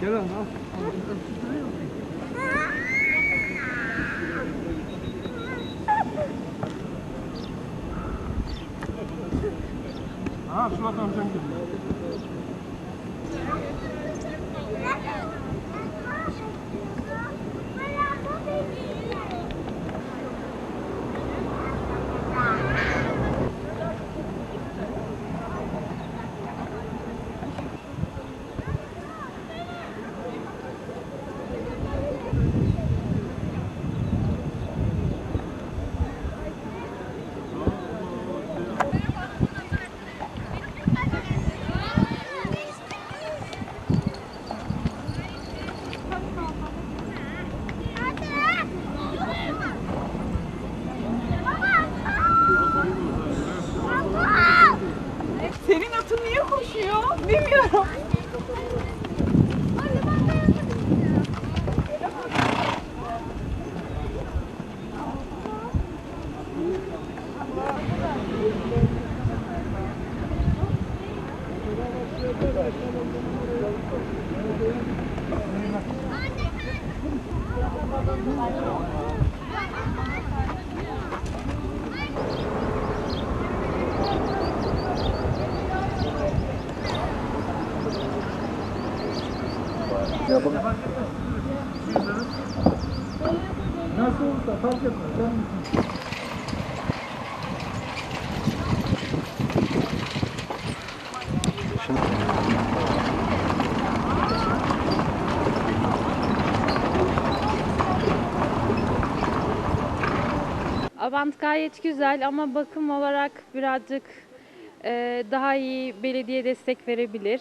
Gel ama. Ha Suat amcam geliyor. Niye koşuyor? Bilmiyorum. Nasıl olsa fark etmez. Canım için. Avant gayet güzel ama bakım olarak birazcık e, daha iyi belediye destek verebilir.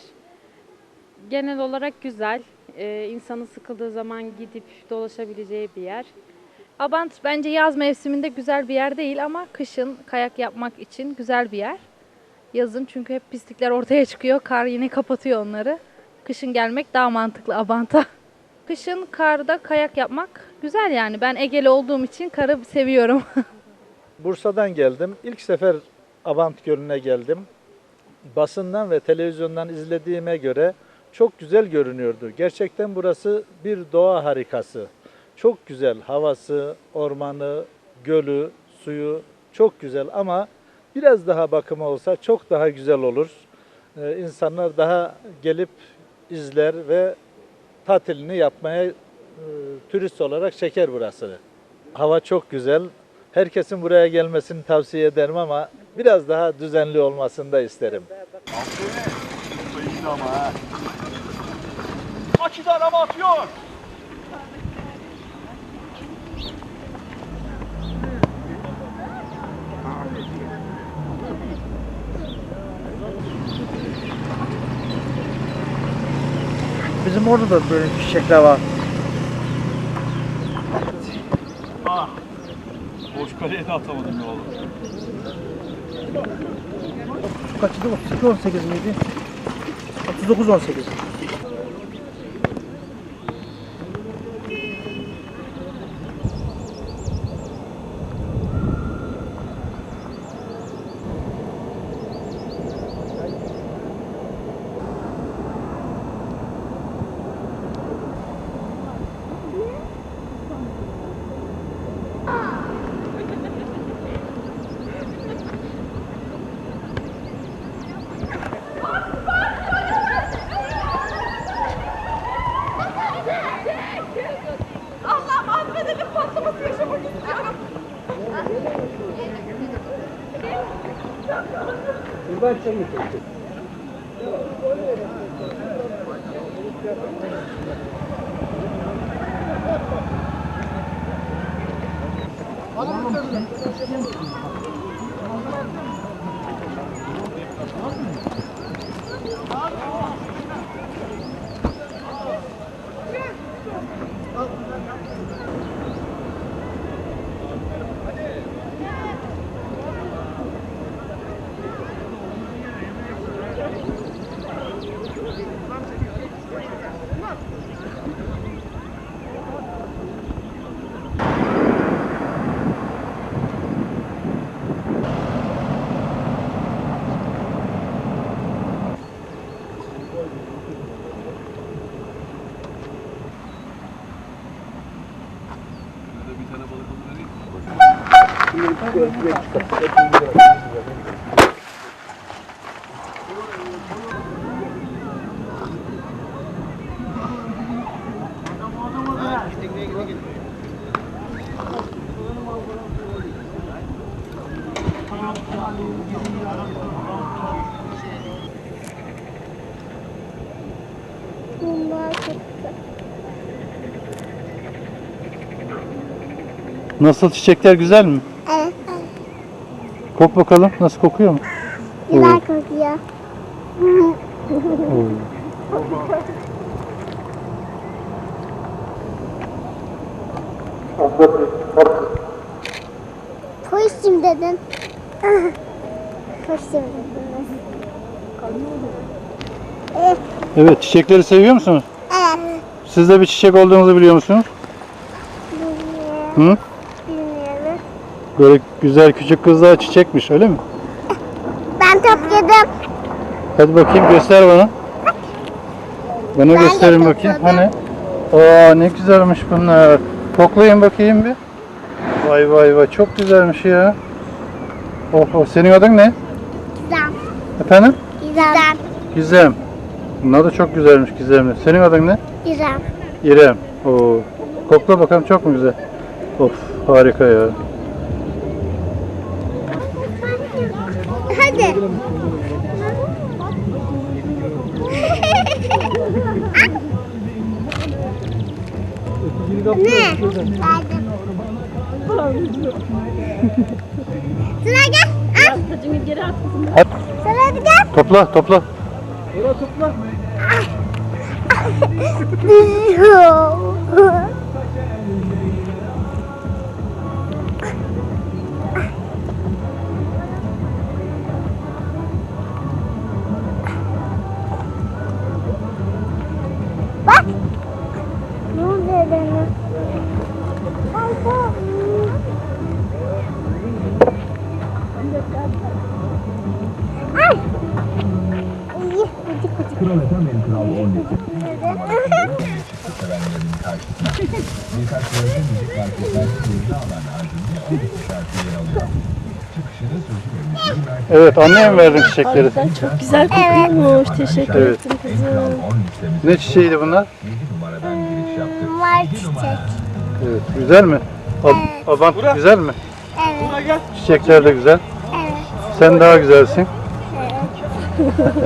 Genel olarak güzel. E, insanın sıkıldığı zaman gidip dolaşabileceği bir yer. Abant bence yaz mevsiminde güzel bir yer değil ama kışın kayak yapmak için güzel bir yer. Yazın çünkü hep pislikler ortaya çıkıyor. Kar yine kapatıyor onları. Kışın gelmek daha mantıklı Abant'a. Kışın karda kayak yapmak güzel yani. Ben Egeli olduğum için karı seviyorum. Bursa'dan geldim. İlk sefer Abant Gölü'ne geldim. Basından ve televizyondan izlediğime göre çok güzel görünüyordu. Gerçekten burası bir doğa harikası. Çok güzel havası, ormanı, gölü, suyu çok güzel ama biraz daha bakımı olsa çok daha güzel olur. Ee, insanlar daha gelip izler ve tatilini yapmaya e, turist olarak çeker burası. Hava çok güzel. Herkesin buraya gelmesini tavsiye ederim ama biraz daha düzenli olmasını da isterim. Açıdan ama atıyor. Bizim orada da böyle çiçekler var. Ah. Boş kaleye de atamadım ya oğlum. Kaçıydı? 32 18 miydi? 39 mı kalktı? Bana mı söylüyorsun? Nasıl çiçekler güzel mi? Kok bakalım nasıl kokuyor mu? Güzel kokuyor. Koştum dedin. Koştum dedin. Evet. Evet çiçekleri seviyor musunuz? Evet. Siz de bir çiçek olduğunuzu biliyor musunuz? Hı? Böyle güzel küçük kızlar çiçekmiş öyle mi? Ben topladım. Hadi bakayım göster bana. Bana Ben gösterin bakayım. Hani? Aa ne güzelmiş bunlar. Koklayın bakayım bir. Vay vay vay çok güzelmiş ya. Oh, oh. senin adın ne? Güzel. Efendim? Güzel. Gizem. Bunlar da çok güzelmiş Gizemli. Senin adın ne? Güzel. İrem. Oo. Kokla bakalım çok mu güzel? Of harika ya. Ne? Sıra gel. Al. Sıra hadi gel. Topla topla. Bak. Kral Efem en kral 12. Hadi. sevenlerin karşısına. Birkaç sözlü müzik marketler yerini alan ardında 12 şarkı yer alıyor. Çıkışını sözü ve müziği merkez Evet anneye mi verdin çiçekleri? Çok güzel kokuyormuş. Teşekkür Evet. ettim kızım. kral 10 listemize Ne çiçeğiydi bunlar? 7 numaradan giriş yaptı. Var çiçek. Evet. Güzel mi? Ab- Abant güzel mi? Evet, Çiçekler de güzel. evet. Sen daha güzelsin.